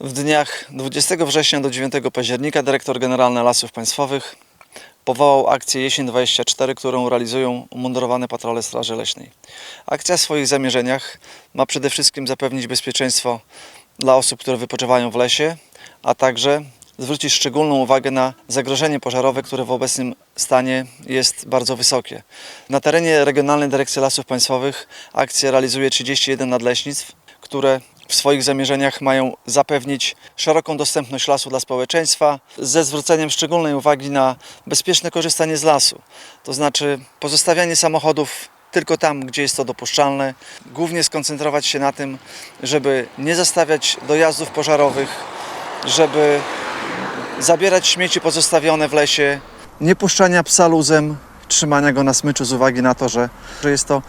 W dniach 20 września do 9 października dyrektor generalny Lasów Państwowych powołał akcję Jesień 24, którą realizują umundurowane patrole Straży Leśnej. Akcja w swoich zamierzeniach ma przede wszystkim zapewnić bezpieczeństwo dla osób, które wypoczywają w lesie, a także zwrócić szczególną uwagę na zagrożenie pożarowe, które w obecnym stanie jest bardzo wysokie. Na terenie Regionalnej Dyrekcji Lasów Państwowych akcję realizuje 31 nadleśnictw, które w swoich zamierzeniach mają zapewnić szeroką dostępność lasu dla społeczeństwa ze zwróceniem szczególnej uwagi na bezpieczne korzystanie z lasu. To znaczy pozostawianie samochodów tylko tam, gdzie jest to dopuszczalne. Głównie skoncentrować się na tym, żeby nie zastawiać dojazdów pożarowych, żeby zabierać śmieci pozostawione w lesie, nie puszczania psa luzem, trzymania go na smyczu z uwagi na to, że, że jest to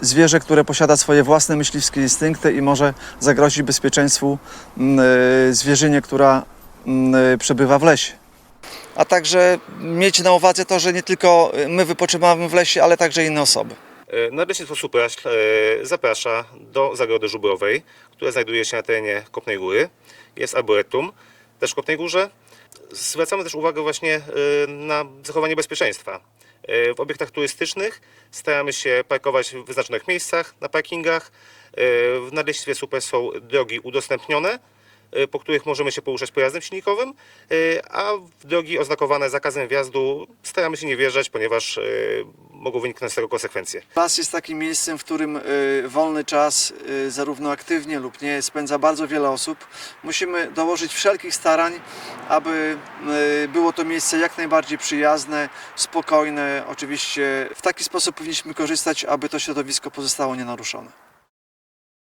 zwierzę, które posiada swoje własne myśliwskie instynkty i może zagrozić bezpieczeństwu mm, y, zwierzynie, która mm, y, przebywa w lesie. A także mieć na uwadze to, że nie tylko my wypoczywamy w lesie, ale także inne osoby. E, Nadleśnictwo Supraśl e, zaprasza do zagrody żubrowej, która znajduje się na terenie Kopnej Góry. Jest arboretum, też w Kopnej Górze. Zwracamy też uwagę właśnie e, na zachowanie bezpieczeństwa. E, W obiektach turystycznych staramy się parkować w wyznaczonych miejscach, na parkingach. E, W Nadleśnictwie Super są drogi udostępnione, e, po których możemy się poruszać pojazdem silnikowym, a w drogi oznakowane zakazem wjazdu staramy się nie wjeżdżać, ponieważ mogą wyniknąć z tego konsekwencje. Las jest takim miejscem, w którym y, wolny czas, y, zarówno aktywnie lub nie, spędza bardzo wiele osób. Musimy dołożyć wszelkich starań, aby y, było to miejsce jak najbardziej przyjazne, spokojne. Oczywiście w taki sposób powinniśmy korzystać, aby to środowisko pozostało nienaruszone.